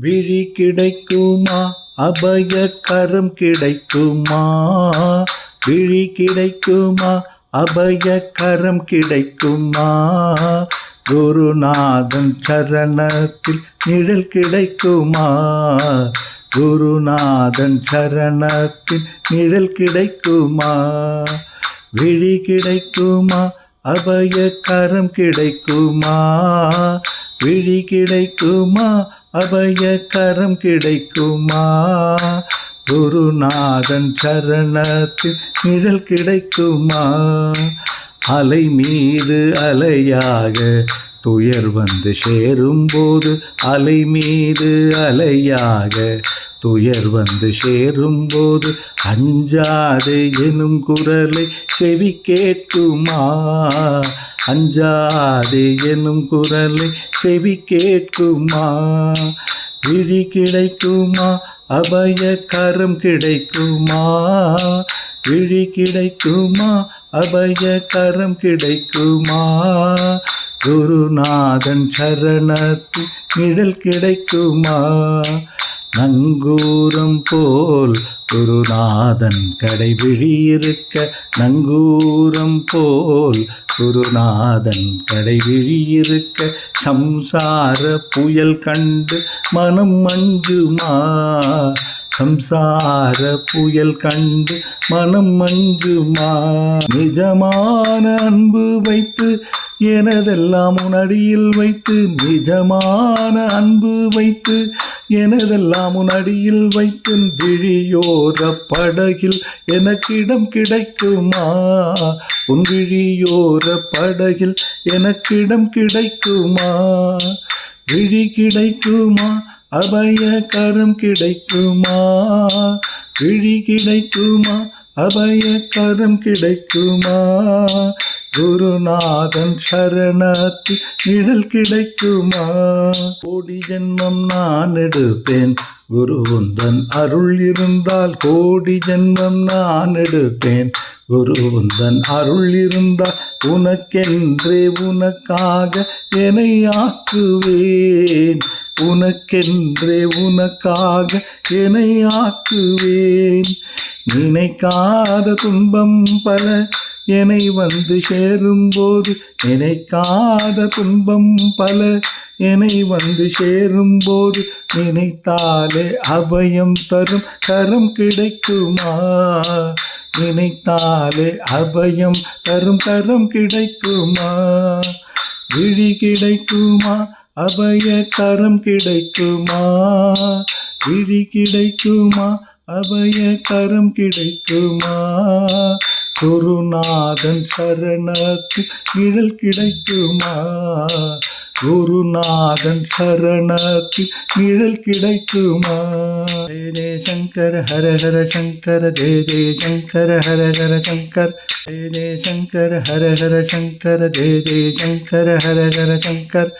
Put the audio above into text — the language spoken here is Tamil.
விழி கிடைக்குமா? அபய கரம் கிடைக்குமா? விழி கிடைக்குமா? அபய கரம் கிடைக்குமா? குருநாதன் சரணத்தில் நிழல் கிடைக்குமா? குருநாதன் சரணத்தில் நிழல் கிடைக்குமா? விழி கிடைக்குமா? அபய கரம் கிடைக்குமா? விழி கிடைக்குமா? அபயக்கரம் கிடைக்குமா? குருநாதன் சரணத்தில் நிழல் கிடைக்குமா? அலை மீது அலையாக துயர் வந்து சேரும்போது அலை மீது அலையாக துயர் வந்து சேரும்போது அஞ்சாது எனும் குரலை செவி கேட்குமா? அஞ்சாதே எனும் குரலை செவி கேட்குமா? விழி கிடைக்குமா? அபய கரம் கிடைக்குமா? விழி கிடைக்குமா? அபய கரம் கிடைக்குமா? குருநாதன் சரணத்து நிழல் கிடைக்குமா? நங்கூரம் போல் குருநாதன் கடைவிழி இருக்க நங்கூரம் போல் குருநாதன் கடைவிழியிருக்க சம்சார புயல் கண்டு மனம் மஞ்சுமா? சம்சார புயல் கண்டு மனம் மஞ்சுமா? நிஜமான அன்பு வைத்து எனதெல்லாம் உனடியில் வைத்து நிஜமான அன்பு வைத்து எனதெல்லாம் உன் அடியில் வைத்து விழியோர படகில் எனக்கிடம் கிடைக்குமா? உன் விழியோர படகில் எனக்கிடம் கிடைக்குமா? விழி கிடைக்குமா? அபய கரம் கிடைக்குமா? விழி கிடைக்குமா? அபய கரம் கிடைக்குமா? குருநாதன் சரணத்தி நிழல் கிடைக்குமா? கோடி ஜென்மம் நான் எடுப்பேன். குருவுந்தன் அருள் இருந்தால் கோடி ஜென்மம் நான் எடுப்பேன். குருவுந்தன் அருள் இருந்தால் உனக்கென்றே உனக்காக என்னை ஆக்குவேன். உனக்கென்றே உனக்காக என்னை ஆக்குவேன். நினைக்காத துன்பம் பல என்னை வந்து சேரும்போது நினைக்காத துன்பம் பல. என்னை வந்து சேரும்போது நினைத்தாலே அபயம் தரும் கரம் கிடைக்குமா? நினைத்தாலே அபயம் தரும் கரம் கிடைக்குமா? விழி கிடைக்குமா? அபய கரம் கிடைக்குமா? விழி கிடைக்குமா? அபய கரம் கிடைக்குமா? குருநாதன் சரணத்து நிழல் கிடைக்குமா? குருநாதன் சரணத்து நிழல் கிடைக்குமா? ஜெய ஜெய சங்கர ஹர ஹர சங்கர ஜெய ஜெய சங்கர ஹர ஹர சங்கர் ஜெய ஜெய சங்கர ஹர ஹர சங்கர ஜெய ஜெய சங்கர ஹர ஹர சங்கர்.